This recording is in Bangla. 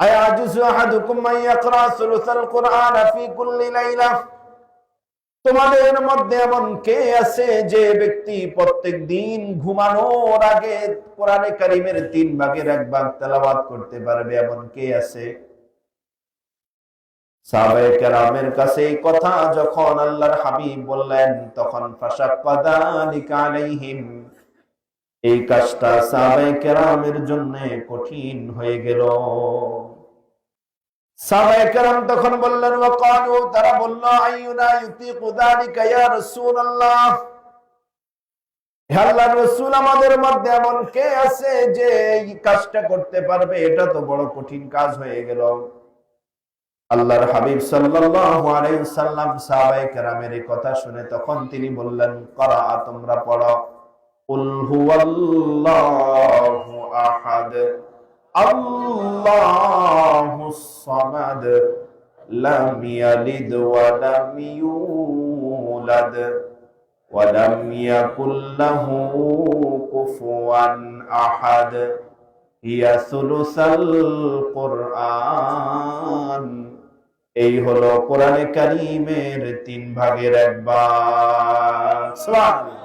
أيعجز أحدكم أن يقرأ ثلث القرآن في كل ليلة তোমাদের মধ্যে এমন কে আছে যে ব্যক্তি প্রত্যেক দিন ঘুমানোর আগে কোরআনে কারিমের তিন ভাগের এক ভাগ তেলাওয়াত করতে পারবে এমন কে আছে সাহাবায়ে কেরামের কাছে এই কথা যখন আল্লাহর হাবিব বললেন তখন ফাশাক্কাদালিকা আলাইহিম এই কাজটা সাহাবায়ে কেরামের জন্য কঠিন হয়ে গেল। কেরাম তখন বললেন তারা বলল আমাদের মধ্যে এমন কে আছে যে এই কাজটা করতে পারবে? এটা তো বড় কঠিন কাজ হয়ে গেল। আল্লাহর হাবিব সাল্লাল্লাহু আলাইহি সাল্লাম সাহাবায়ে কেরামের কথা শুনে তখন তিনি বললেন, করা, তোমরা পড়ো। এই হলো কোরআনে কারিমের তিন ভাগের এক ভাগ। সুবহানাল্লাহ।